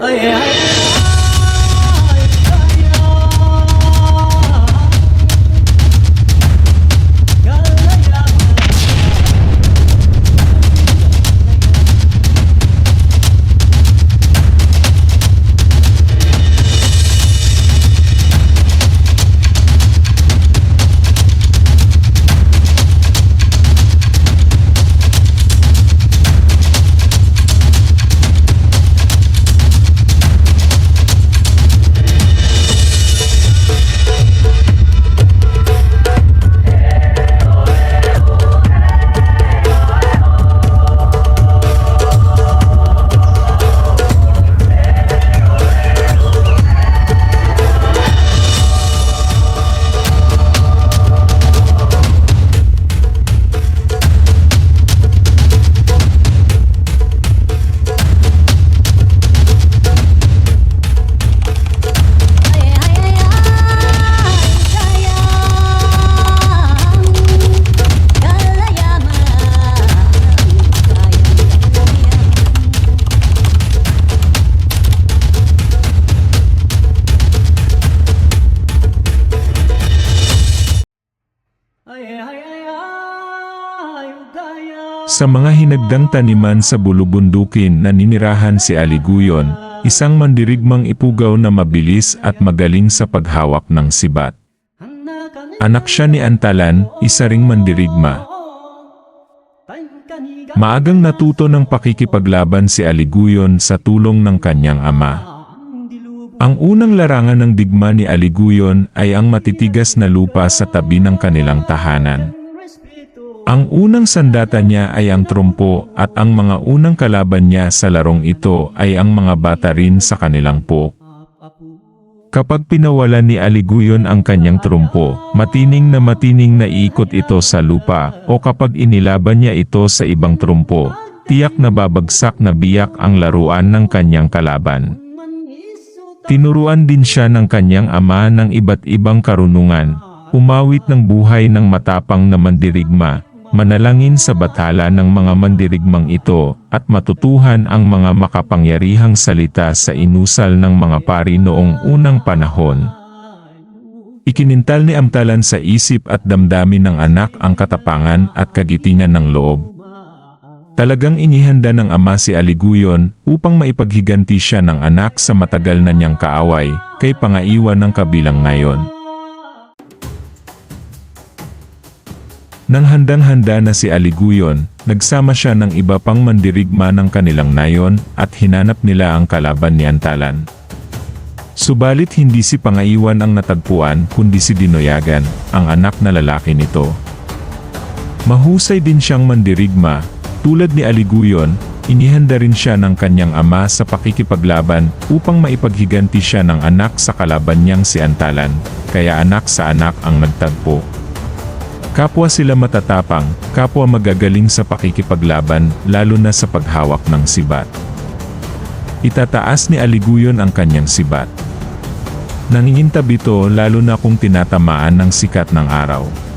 ay, ay, Sa mga hinagdang taniman sa bulubundukin na ninirahan si Aliguyon, isang mandirigmang ipugaw na mabilis at magaling sa paghawak ng sibat. Anak siya ni Antalan, isa ring mandirigma. Maagang natuto ng pakikipaglaban si Aliguyon sa tulong ng kanyang ama. Ang unang larangan ng digma ni Aliguyon ay ang matitigas na lupa sa tabi ng kanilang tahanan. Ang unang sandata niya ay ang trompo at ang mga unang kalaban niya sa larong ito ay ang mga bata rin sa kanilang pook. Kapag pinawalan ni Aliguyon ang kanyang trumpo, matining na matining na iikot ito sa lupa o kapag inilaban niya ito sa ibang trumpo, tiyak na babagsak na biyak ang laruan ng kanyang kalaban. Tinuruan din siya ng kanyang ama ng iba't ibang karunungan, umawit ng buhay ng matapang na mandirigma, manalangin sa bathala ng mga mandirigmang ito, at matutuhan ang mga makapangyarihang salita sa inusal ng mga pari noong unang panahon. Ikinintal ni Amtalan sa isip at damdamin ng anak ang katapangan at kagitingan ng loob. Talagang inihanda ng ama si Aliguyon upang maipaghiganti siya ng anak sa matagal na niyang kaaway, kay pangaiwan ng kabilang ngayon. Nang handang-handa na si Aliguyon, nagsama siya ng iba pang mandirigma ng kanilang nayon at hinanap nila ang kalaban ni Antalan. Subalit hindi si Pangaiwan ang natagpuan kundi si Dinoyagan, ang anak na lalaki nito. Mahusay din siyang mandirigma, tulad ni Aliguyon, inihanda rin siya ng kanyang ama sa pakikipaglaban upang maipaghiganti siya ng anak sa kalaban niyang si Antalan, kaya anak sa anak ang nagtagpo. Kapwa sila matatapang, kapwa magagaling sa pakikipaglaban, lalo na sa paghawak ng sibat. Itataas ni Aliguyon ang kanyang sibat. Nangingintab ito lalo na kung tinatamaan ng sikat ng araw.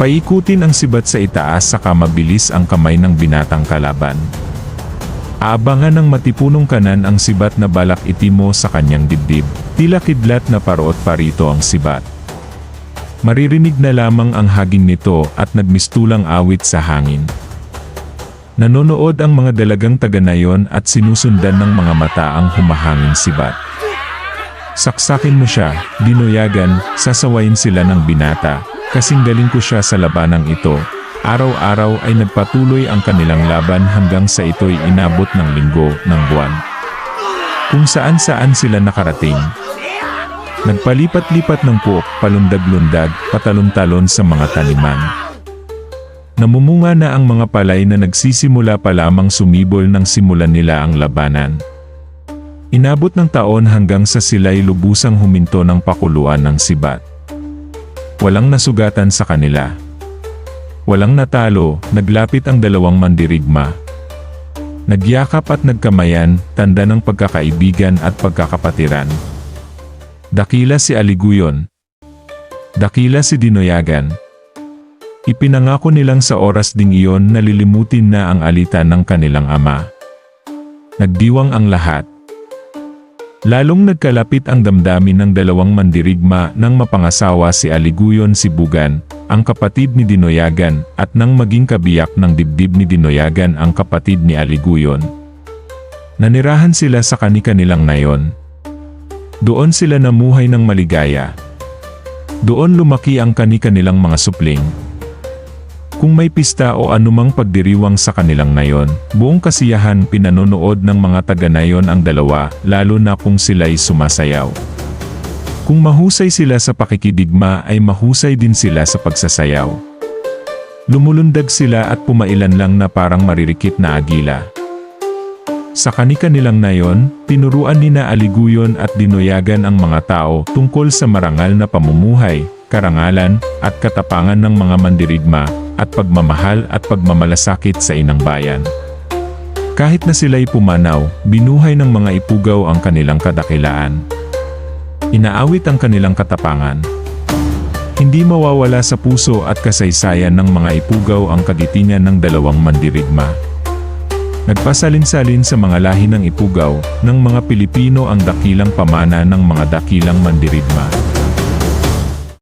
Paikutin ang sibat sa itaas saka mabilis ang kamay ng binatang kalaban. Aabangan ng matipunong kanan ang sibat na balak itimo sa kanyang dibdib, tila kidlat na parot parito ang sibat. Maririnig na lamang ang haging nito at nagmistulang awit sa hangin. Nanonood ang mga dalagang taga-nayon at sinusundan ng mga mata ang humahanging sibat. Saksakin mo siya, dinoyagan, sasawayin sila ng binata, kasing galing ko siya sa labanang ito. Araw-araw ay nagpatuloy ang kanilang laban hanggang sa ito'y inabot ng linggo ng buwan. Kung saan-saan sila nakarating, Nagpalipat-lipat ng puok, palundag-lundag, patalon-talon sa mga taniman. Namumunga na ang mga palay na nagsisimula pa lamang sumibol nang simulan nila ang labanan. Inabot ng taon hanggang sa sila'y lubusang huminto ng pakuluan ng sibat. Walang nasugatan sa kanila. Walang natalo, naglapit ang dalawang mandirigma. Nagyakap at nagkamayan, tanda ng pagkakaibigan at pagkakapatiran. Dakila si Aliguyon. Dakila si Dinoyagan. Ipinangako nilang sa oras ding iyon na lilimutin na ang alitan ng kanilang ama. Nagdiwang ang lahat, Lalong nagkalapit ang damdamin ng dalawang mandirigma nang mapangasawa si Aliguyon si Bugan, ang kapatid ni Dinoyagan, at nang maging kabiyak ng dibdib ni Dinoyagan ang kapatid ni Aliguyon. Nanirahan sila sa kani-kanilang nayon. Doon sila namuhay ng maligaya. Doon lumaki ang kani-kanilang mga supling. Kung may pista o anumang pagdiriwang sa kanilang nayon, buong kasiyahan pinanonood ng mga taga-nayon ang dalawa, lalo na kung sila'y sumasayaw. Kung mahusay sila sa pakikidigma ay mahusay din sila sa pagsasayaw. Lumulundag sila at pumailan lang na parang maririkit na agila. Sa kani-kanilang nayon, tinuruan ni na Aliguyon at dinoyagan ang mga tao tungkol sa marangal na pamumuhay, karangalan, at katapangan ng mga mandirigma, at pagmamahal at pagmamalasakit sa inang bayan. Kahit na sila'y pumanaw, binuhay ng mga ipugaw ang kanilang kadakilaan. Inaawit ang kanilang katapangan. Hindi mawawala sa puso at kasaysayan ng mga ipugaw ang kagitingan ng dalawang mandirigma. Nagpasalin-salin sa mga lahi ng ipugaw ng mga Pilipino ang dakilang pamana ng mga dakilang mandirigma.